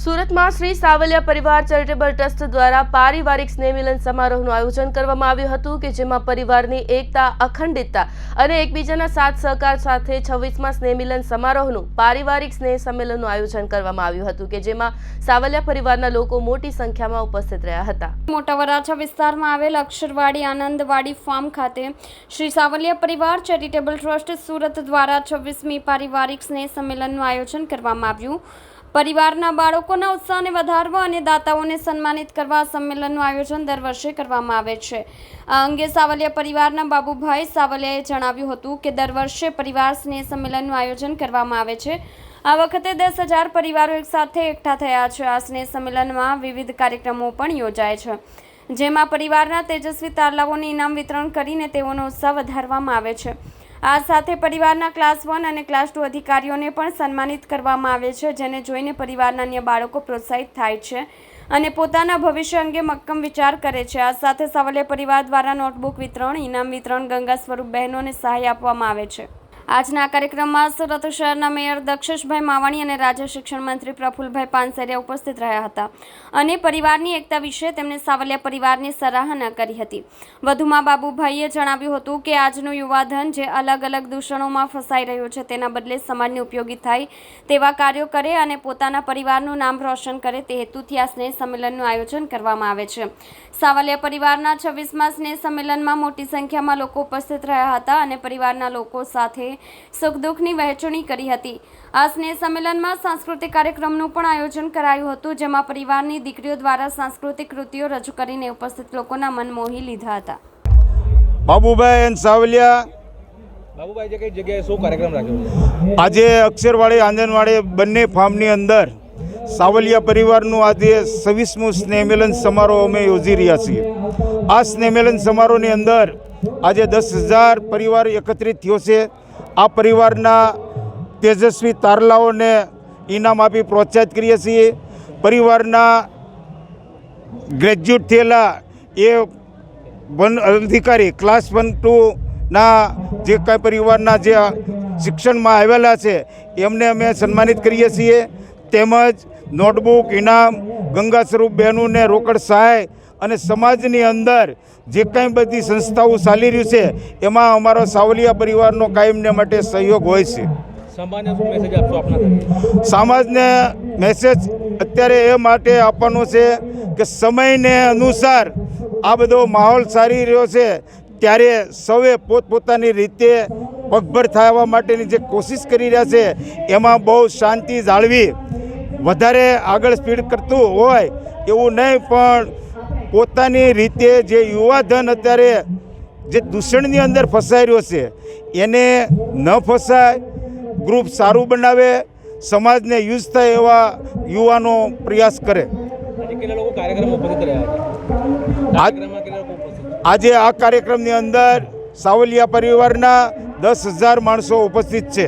સુરતમાં શ્રી સાવલિયા પરિવાર charitable trust દ્વારા પારિવારિક સ્નેહ મિલન સમારોહનું આયોજન કરવામાં આવ્યું હતું કે જેમાં પરિવારની એકતા, અખંડિતતા અને એકબીજાના સાથ સહકાર સાથે છવ્વીસમાં સ્નેહમિલન સમારોહનું પારિવારિક સ્નેહ સંમેલનનું આયોજન કરવામાં આવ્યું હતું કે જેમાં સાવલિયા પરિવારના લોકો મોટી સંખ્યામાં ઉપસ્થિત રહ્યા હતા. મોટા વરાછા વિસ્તારમાં આવેલ અક્ષરવાડી આનંદવાડી ફાર્મ ખાતે શ્રી સાવલિયા પરિવાર ચેરિટેબલ ટ્રસ્ટ સુરત દ્વારા છવ્વીસમી પારિવારિક સ્નેહ સંમેલનનું આયોજન કરવામાં આવ્યું. પરિવારના બાળકોના ઉત્સાહને વધારવા અને દાતાઓને સન્માનિત કરવા સંમેલનનું આયોજન દર વર્ષે કરવામાં આવે છે. આ અંગે સાવલિયા પરિવારના બાબુભાઈ સાવલિયાએ જણાવ્યું હતું કે દર વર્ષે પરિવાર સ્નેહ સંમેલનનું આયોજન કરવામાં આવે છે. આ વખતે દસ હજાર પરિવારો એકસાથે એકઠા થયા છે. આ સ્નેહ સંમેલનમાં વિવિધ કાર્યક્રમો પણ યોજાય છે. જેમાં પરિવારના તેજસ્વી તારલાઓને ઇનામ વિતરણ કરીને તેઓનો ઉત્સાહ વધારવામાં આવે છે. આ સાથે પરિવારના ક્લાસ વન અને ક્લાસ ટુ અધિકારીઓને પણ સન્માનિત કરવામાં આવે છે, જેને જોઈને પરિવારના અન્ય બાળકો પ્રોત્સાહિત થાય છે અને પોતાના ભવિષ્ય અંગે મક્કમ વિચાર કરે છે. આ સાથે સવલે પરિવાર દ્વારા નોટબુક વિતરણ, ઇનામ વિતરણ, ગંગા સ્વરૂપ બહેનોને સહાય આપવામાં આવે છે. આજના કાર્યક્રમમાં સુરત શહેરના મેયર દક્ષેશભાઈ માવાણી અને રાજ્ય શિક્ષણ મંત્રી પ્રફુલભાઈ પાનસેરિયા ઉપસ્થિત રહ્યા હતા. અને પરિવારની એકતા વિશે તેમણે સાવલિયા પરિવારની સરાહના કરી હતી. વધુમાં બાબુભાઈએ જણાવ્યું હતું કે, આજનું યુવાધન જે અલગ અલગ દૂષણોમાં ફસાઈ રહ્યું છે, તેના બદલે સમાજને ઉપયોગી થાય તેવા કાર્યો કરે અને પોતાના પરિવારનું નામ રોશન કરે તે હેતુથી આ સ્નેહ સંમેલનનું આયોજન કરવામાં આવે છે. સાવલિયા પરિવારના છવ્વીસમાં સ્નેહ સંમેલનમાં મોટી સંખ્યામાં લોકો ઉપસ્થિત રહ્યા હતા અને પરિવારના લોકો સાથે સુખ દુઃખની વહેંચણી કરી હતી. આ સ્નેહ સંમેલનમાં સાંસ્કૃતિક કાર્યક્રમનું પણ આયોજન કરાયું હતું જેમાં પરિવારની દીકરીઓ દ્વારા સાંસ્કૃતિક કૃતિઓ રજૂ કરીને ઉપસ્થિત લોકોના મન મોહી લીધા હતા. બાબુભાઈ એન સાવલિયા. બાબુભાઈ જે કઈ જગ્યાએ શું કાર્યક્રમ રાખ્યો? આજે અક્ષરવાડી આંગણવાડી બંને ફાર્મની અંદર સાવલિયા પરિવારનું આજે છવ્વીસમું સ્નેહમેલન સમારોહ અમે યોજી રહ્યા છીએ. આ સ્નેહમેલન સમારોહની અંદર આજે દસ હજાર પરિવાર એકત્રિત થયો છે. આ પરિવારના તેજસ્વી તારલાઓને ઇનામ આપી પ્રોત્સાહિત કરીએ છીએ. પરિવારના ગ્રેજ્યુએટ થયેલા એ વન અધિકારી ક્લાસ વન ટુના જે કાંઈ પરિવારના જે શિક્ષણમાં આવેલા છે, એમને અમે સન્માનિત કરીએ છીએ. તેમજ નોટબુક, ઇનામ, ગંગા સ્વરૂપ બહેનોને રોકડ સહાય અને સમાજની અંદર જે કાંઈ બધી સંસ્થાઓ ચાલી રહ્યું છે એમાં અમારો સાવલિયા પરિવારનો કાયમને માટે સહયોગ હોય છે? સમાજને મેસેજ અત્યારે એ માટે આપવાનો છે કે સમયને અનુસાર આ બધો માહોલ સારી રહ્યો છે ત્યારે સૌએ પોતપોતાની રીતે પગભર થવા માટેની જે કોશિશ કરી રહ્યા છે એમાં બહુ શાંતિ જાળવી વધારે આગળ સ્પીડ કરતું હોય એવું નહીં પણ પોતાની રીતે જે યુવાધન અત્યારે જે દૂષણની અંદર ફસાઈ રહ્યો છે એને ન ફસાય ગ્રુપ સારું બનાવે સમાજને યુઝ થાય એવા યુવાનો પ્રયાસ કરે. આજે આ કાર્યક્રમની અંદર સાવલિયા પરિવારના દસ હજાર માણસો ઉપસ્થિત છે.